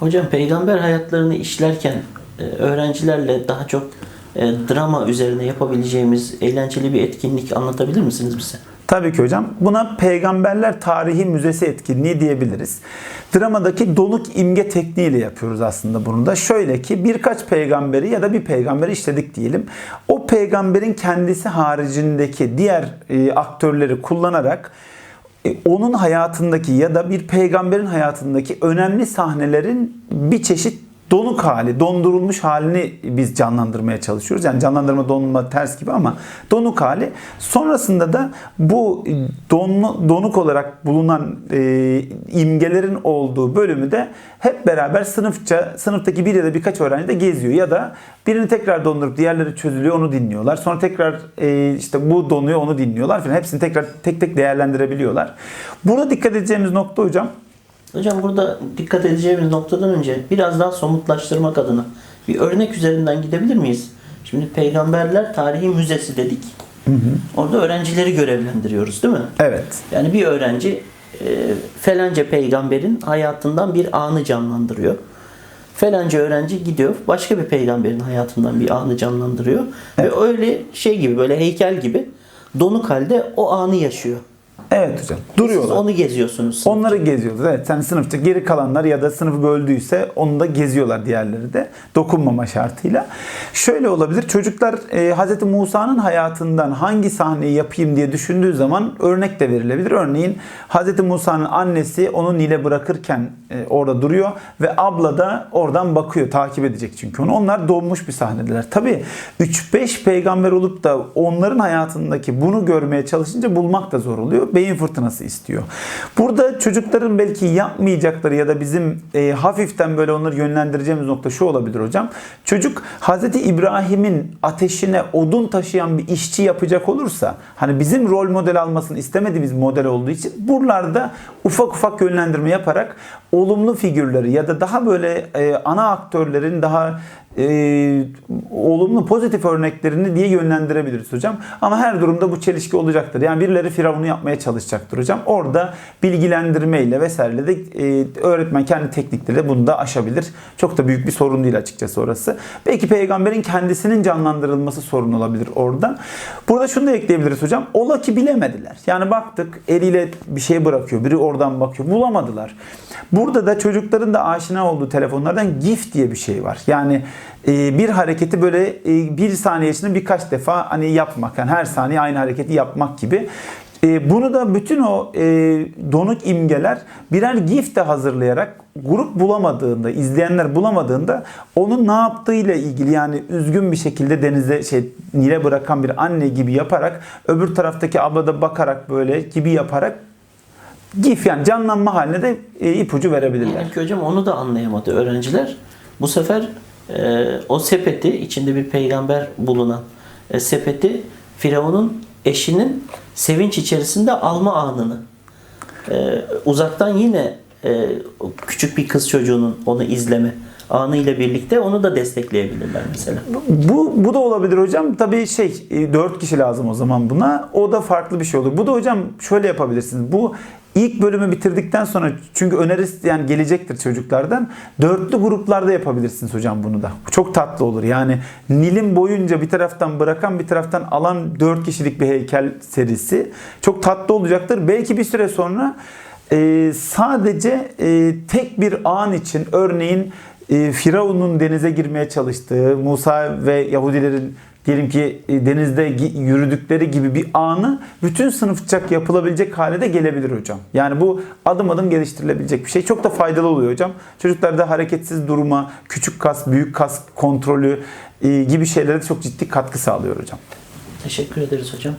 Hocam peygamber hayatlarını işlerken e, öğrencilerle daha çok e, drama üzerine yapabileceğimiz eğlenceli bir etkinlik anlatabilir misiniz bize? Tabii ki hocam. Buna Peygamberler Tarihi Müzesi etkinliği diyebiliriz. Dramadaki donuk imge tekniğiyle yapıyoruz aslında bunu da. Şöyle ki birkaç peygamberi ya da bir peygamberi işledik diyelim. O peygamberin kendisi haricindeki diğer e, aktörleri kullanarak onun hayatındaki ya da bir peygamberin hayatındaki önemli sahnelerin bir çeşit donuk hali, dondurulmuş halini biz canlandırmaya çalışıyoruz. Yani canlandırma donulma ters gibi ama donuk hali. Sonrasında da bu donlu, donuk olarak bulunan e, imgelerin olduğu bölümü de hep beraber sınıfça, sınıftaki bir ya da birkaç öğrenci de geziyor. Ya da birini tekrar dondurup diğerleri çözülüyor onu dinliyorlar. Sonra tekrar e, işte bu donuyor onu dinliyorlar falan. Hepsini tekrar tek tek değerlendirebiliyorlar. Burada dikkat edeceğimiz nokta hocam Hocam burada dikkat edeceğimiz noktadan önce biraz daha somutlaştırmak adına bir örnek üzerinden gidebilir miyiz? Şimdi peygamberler tarihi müzesi dedik. Orada öğrencileri görevlendiriyoruz değil mi? Evet. Yani bir öğrenci e, felanca peygamberin hayatından bir anı canlandırıyor. Felanca öğrenci gidiyor başka bir peygamberin hayatından bir anı canlandırıyor. Ve öyle şey gibi böyle heykel gibi donuk halde o anı yaşıyor. Evet hocam. Siz Duruyorlar. onu geziyorsunuz. Onları geziyoruz. Evet sen sınıfta geri kalanlar ya da sınıfı böldüyse onu da geziyorlar diğerleri de dokunmama şartıyla. Şöyle olabilir. Çocuklar e, Hz. Musa'nın hayatından hangi sahneyi yapayım diye düşündüğü zaman örnek de verilebilir. Örneğin Hz. Musa'nın annesi onu Nil'e bırakırken e, orada duruyor ve abla da oradan bakıyor. Takip edecek çünkü onu. Onlar donmuş bir sahnedeler. Tabii 3-5 peygamber olup da onların hayatındaki bunu görmeye çalışınca bulmak da zor oluyor. Beyin fırtınası istiyor. Burada çocukların belki yapmayacakları ya da bizim e, hafiften böyle onları yönlendireceğimiz nokta şu olabilir hocam. Çocuk Hazreti İbrahim'in ateşine odun taşıyan bir işçi yapacak olursa hani bizim rol model almasını istemediğimiz model olduğu için buralarda ufak ufak yönlendirme yaparak olumlu figürleri ya da daha böyle e, ana aktörlerin daha e, olumlu pozitif örneklerini diye yönlendirebiliriz hocam. Ama her durumda bu çelişki olacaktır. Yani birileri Firavun'u yapmaya çalışacaktır hocam. Orada bilgilendirmeyle vesaireyle de e, öğretmen kendi teknikleriyle bunu da aşabilir. Çok da büyük bir sorun değil açıkçası orası. Belki peygamberin kendisinin canlandırılması sorun olabilir orada. Burada şunu da ekleyebiliriz hocam. Ola ki bilemediler. Yani baktık eliyle bir şey bırakıyor. Biri oradan bakıyor. Bulamadılar. Burada da çocukların da aşina olduğu telefonlardan GIF diye bir şey var. Yani bir hareketi böyle e, bir saniye içinde birkaç defa hani yapmak. Yani her saniye aynı hareketi yapmak gibi. E, bunu da bütün o e, donuk imgeler birer GIF de hazırlayarak grup bulamadığında, izleyenler bulamadığında onun ne yaptığıyla ilgili yani üzgün bir şekilde denize şey Nil'e bırakan bir anne gibi yaparak öbür taraftaki abla da bakarak böyle gibi yaparak GIF yani canlanma haline de e, ipucu verebilirler. Ki hocam onu da anlayamadı öğrenciler. Bu sefer e, o sepeti içinde bir peygamber bulunan e, sepeti Firavun'un eşinin sevinç içerisinde alma anını e, uzaktan yine e, küçük bir kız çocuğunun onu izleme anı ile birlikte onu da destekleyebilirler mesela. Bu, bu da olabilir hocam. Tabii şey 4 kişi lazım o zaman buna. O da farklı bir şey olur. Bu da hocam şöyle yapabilirsiniz. Bu ilk bölümü bitirdikten sonra çünkü önerisi yani gelecektir çocuklardan. Dörtlü gruplarda yapabilirsiniz hocam bunu da. Çok tatlı olur. Yani Nil'in boyunca bir taraftan bırakan bir taraftan alan 4 kişilik bir heykel serisi. Çok tatlı olacaktır. Belki bir süre sonra e, sadece e, tek bir an için örneğin e, Firavun'un denize girmeye çalıştığı, Musa ve Yahudilerin diyelim ki e, denizde yürüdükleri gibi bir anı bütün sınıfçak yapılabilecek hale de gelebilir hocam. Yani bu adım adım geliştirilebilecek bir şey. Çok da faydalı oluyor hocam. Çocuklarda hareketsiz durma, küçük kas, büyük kas kontrolü e, gibi şeylere çok ciddi katkı sağlıyor hocam. Teşekkür ederiz hocam.